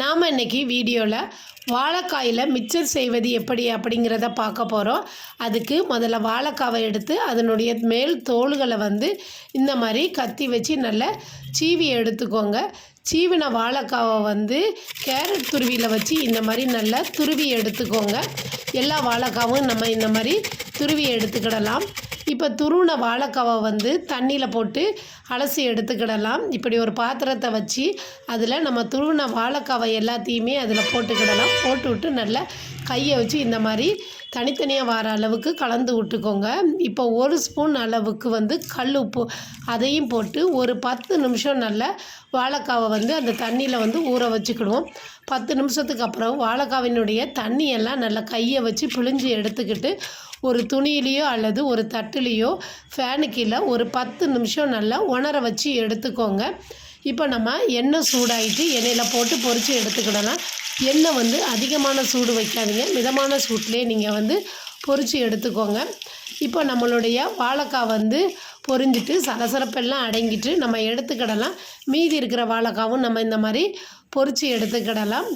நாம் இன்னைக்கு வீடியோவில் வாழைக்காயில் மிக்சர் செய்வது எப்படி அப்படிங்கிறத பார்க்க போகிறோம் அதுக்கு முதல்ல வாழைக்காவை எடுத்து அதனுடைய மேல் தோல்களை வந்து இந்த மாதிரி கத்தி வச்சு நல்லா சீவி எடுத்துக்கோங்க. சீவின வாழைக்காவை வந்து கேரட் துருவியில் வச்சு இந்த மாதிரி நல்லா துருவி எடுத்துக்கோங்க. எல்லா வாழைக்காவும் நம்ம இந்த மாதிரி துருவி எடுத்துக்கிடலாம். இப்போ துருவின வாழைக்காவை வந்து தண்ணியில் போட்டு அலசி எடுத்துக்கிடலாம். இப்படி ஒரு பாத்திரத்தை வச்சு அதில் நம்ம துருவின வாழைக்காவை எல்லாத்தையுமே அதில் போட்டுக்கிடலாம். போட்டு விட்டு நல்லா கையை வச்சு இந்த மாதிரி தனித்தனியாக வர அளவுக்கு கலந்து விட்டுக்கோங்க. இப்போ ஒரு ஸ்பூன் அளவுக்கு வந்து கல் உப்பு அதையும் போட்டு ஒரு பத்து நிமிஷம் நல்லா வாழைக்காவை வந்து அந்த தண்ணியில் வந்து ஊற வச்சுக்கிடுவோம். பத்து நிமிஷத்துக்கு அப்புறம் வாழைக்காவினுடைய தண்ணியெல்லாம் நல்லா கையை வச்சு பிழிஞ்சு எடுத்துக்கிட்டு ஒரு துணியிலையோ அல்லது ஒரு தட்டுலேயோ ஃபேனு கீழே ஒரு பத்து நிமிஷம் நல்லா உணர வச்சு எடுத்துக்கோங்க. இப்போ நம்ம எண்ணெய் சூடாகிட்டு எண்ணெயில் போட்டு பொரித்து எடுத்துக்கிடலாம். எண்ணெய் வந்து அதிகமான சூடு வைக்காதீங்க. மிதமான சூட்லேயே நீங்கள் வந்து பொரித்து எடுத்துக்கோங்க. இப்போ நம்மளுடைய வாழைக்காய் வந்து பொரிஞ்சிட்டு சலசலப்பெல்லாம் அடங்கிட்டு நம்ம எடுத்துக்கிடலாம். மீதி இருக்கிற வாழைக்காவும் நம்ம இந்த மாதிரி பொரித்து எடுத்துக்கிடலாம்.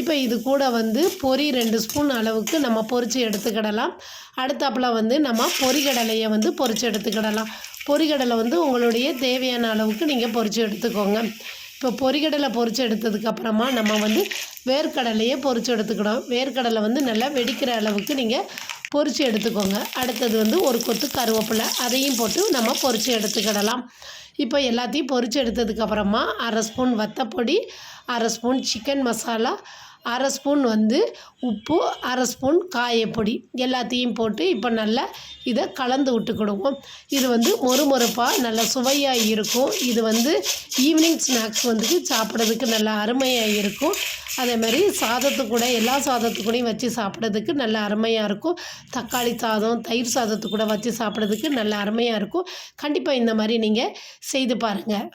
இப்போ இது கூட வந்து பொரி ரெண்டு ஸ்பூன் அளவுக்கு நம்ம பொரித்து எடுத்துக்கிடலாம். அடுத்தாப்புல வந்து நம்ம பொறிகடலையை வந்து பொரித்து எடுத்துக்கிடலாம். பொரிகடலை வந்து உங்களுடைய தேவையான அளவுக்கு நீங்கள் பொரித்து எடுத்துக்கோங்க. இப்போ பொரிகடலை பொரித்து எடுத்ததுக்கப்புறமா நம்ம வந்து வேர்க்கடலையே பொரித்து எடுத்துக்கணும். வேர்க்கடலை வந்து நல்லா வெடிக்கிற அளவுக்கு நீங்கள் பொரித்து எடுத்துக்கோங்க. அடுத்தது வந்து ஒரு கொத்து கருவேப்பிலை அதையும் போட்டு நம்ம பொரித்து எடுத்துக்கிடலாம். இப்போ எல்லாத்தையும் பொரித்து எடுத்ததுக்கப்புறமா அரை ஸ்பூன் வத்தப்பொடி அரை ஸ்பூன் சிக்கன் மசாலா அரை ஸ்பூன் வந்து உப்பு அரை ஸ்பூன் காயப்பொடி எல்லாத்தையும் போட்டு இப்போ நல்லா இதை கலந்து விட்டுக்கிடுவோம் இது வந்து மொறுமொறுப்பாக நல்லா சுவையாக இருக்கும். இது வந்து ஈவினிங் ஸ்நாக்ஸ் வந்து சாப்பிட்றதுக்கு நல்லா அருமையாக இருக்கும். அதே மாதிரி சாதத்து கூட எல்லா சாதத்து கூடயும் வச்சு சாப்பிட்றதுக்கு நல்ல அருமையாக இருக்கும். தக்காளி சாதம் தயிர் சாதத்து கூட வச்சு சாப்பிட்றதுக்கு நல்ல அருமையாக இருக்கும். கண்டிப்பாக இந்த மாதிரி நீங்கள் செய்து பாருங்கள்